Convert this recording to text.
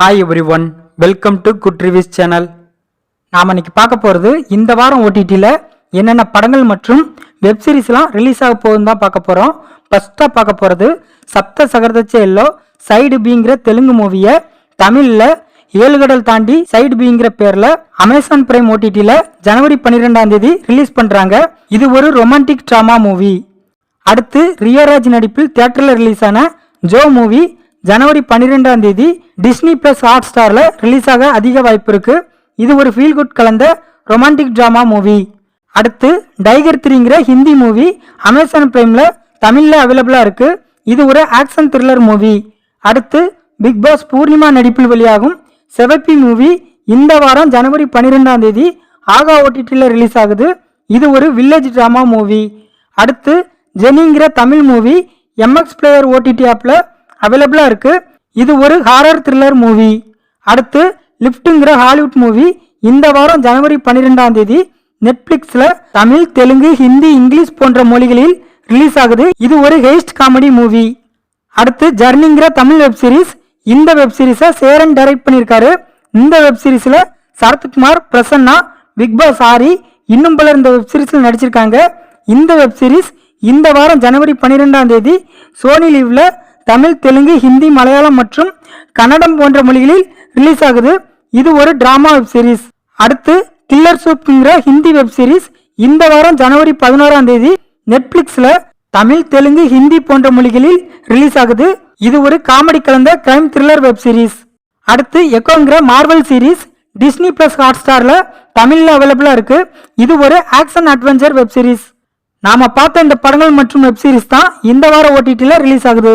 Hi everyone welcome to good reviews channel நாம் இன்னைக்கு பார்க்க போகிறது இந்த வாரம் ஓடிடியில் என்னென்ன படங்கள் மற்றும் வெப் சீரிஸ்லாம் ரிலீஸ் ஆக போகுதுன்னு தான் பார்க்க போகிறோம் ஃபஸ்ட்டாக பார்க்க போகிறது சப்த சகரதச்ச எல்லோ சைடு பிங்கிற தெலுங்கு மூவியை தமிழில் ஏழு கடல் தாண்டி சைடு பிங்கிற பேரில் அமேசான் பிரைம் ஓடிடியில் ஜனவரி பன்னிரெண்டாம் தேதி ரிலீஸ் பண்ணுறாங்க இது ஒரு ரொமான்டிக் ட்ராமா மூவி அடுத்து ரியராஜ் நடிப்பில் தியேட்டரில் ரிலீஸ் ஆன ஜோ மூவி ஜனவரி பன்னிரெண்டாம் தேதி டிஸ்னி பிளஸ் ஹாட் ஸ்டாரில் ரிலீஸ் ஆக அதிக வாய்ப்பு இருக்கு. இது ஒரு ஃபீல் குட் கலந்த ரொமான்டிக் ட்ராமா மூவி அடுத்து டைகர் த்ரீங்கிற ஹிந்தி மூவி அமேசான் பிரைமில் தமிழில் அவைலபிளாக இருக்கு. இது ஒரு ஆக்ஷன் த்ரில்லர் மூவி அடுத்து பிக் பாஸ் பூர்ணிமா நடிப்பில் வெளியாகும் செவப்பி மூவி இந்த வாரம் ஜனவரி பன்னிரெண்டாம் தேதி ஆகா ஓடிடியில் ரிலீஸ் ஆகுது. இது ஒரு வில்லேஜ் ட்ராமா மூவி அடுத்து ஜெனிங்கிற Tamil movie MX player OTT ஆப்பில் அவைலபிளாக இருக்குது இது ஒரு ஹாரர் த்ரில்லர் மூவி அடுத்து லிஃப்ட்டுங்கிற ஹாலிவுட் மூவி இந்த வாரம் ஜனவரி பன்னிரெண்டாம் தேதி நெட்ஃப்ளிக்ஸில் தமிழ் தெலுங்கு ஹிந்தி இங்கிலீஷ் போன்ற மொழிகளில் ரிலீஸ் ஆகுது. இது ஒரு ஹெய்ஸ்ட் காமெடி மூவி அடுத்து ஜர்னிங்கிற தமிழ் வெப் சீரிஸ் இந்த வெப் சீரிஸை சேரன் டைரக்ட் பண்ணியிருக்காரு. இந்த வெப் சீரிஸில் சரத்குமார் பிரசன்னா பிக் பாஸ் ஆரி இன்னும் பலர் இந்த வெப் சீரிஸில் நடிச்சிருக்காங்க. இந்த வெப் சீரிஸ் இந்த வாரம் ஜனவரி பன்னிரெண்டாம் தேதி சோனி லீவில் தமிழ் தெலுங்கு ஹிந்தி மலையாளம் மற்றும் கன்னடம் போன்ற மொழிகளில் ரிலீஸ் ஆகுது. இது ஒரு டிராமா வெப் சீரிஸ் அடுத்து கில்லர் சூப்ங்கிற ஹிந்தி வெப் சீரிஸ் இந்த வாரம் ஜனவரி பதினோராம் தேதி நெட்ஃபிளிக்ஸில் தமிழ் தெலுங்கு ஹிந்தி போன்ற மொழிகளில் ரிலீஸ் ஆகுது. இது ஒரு காமெடி கலந்த கிரைம் த்ரில்லர் வெப் சீரிஸ் அடுத்து எக்கோங்கிற Marvel series Disney plus Hot ஸ்டாரில் தமிழில் அவைலபிளாக இருக்கு. இது ஒரு ஆக்ஷன் அட்வென்ச்சர் வெப் சீரிஸ் நாம பார்த்த இந்த படங்கள் மற்றும் வெப் சீரிஸ் தான் இந்த வார ஓடிடியில் ரிலீஸ் ஆகுது.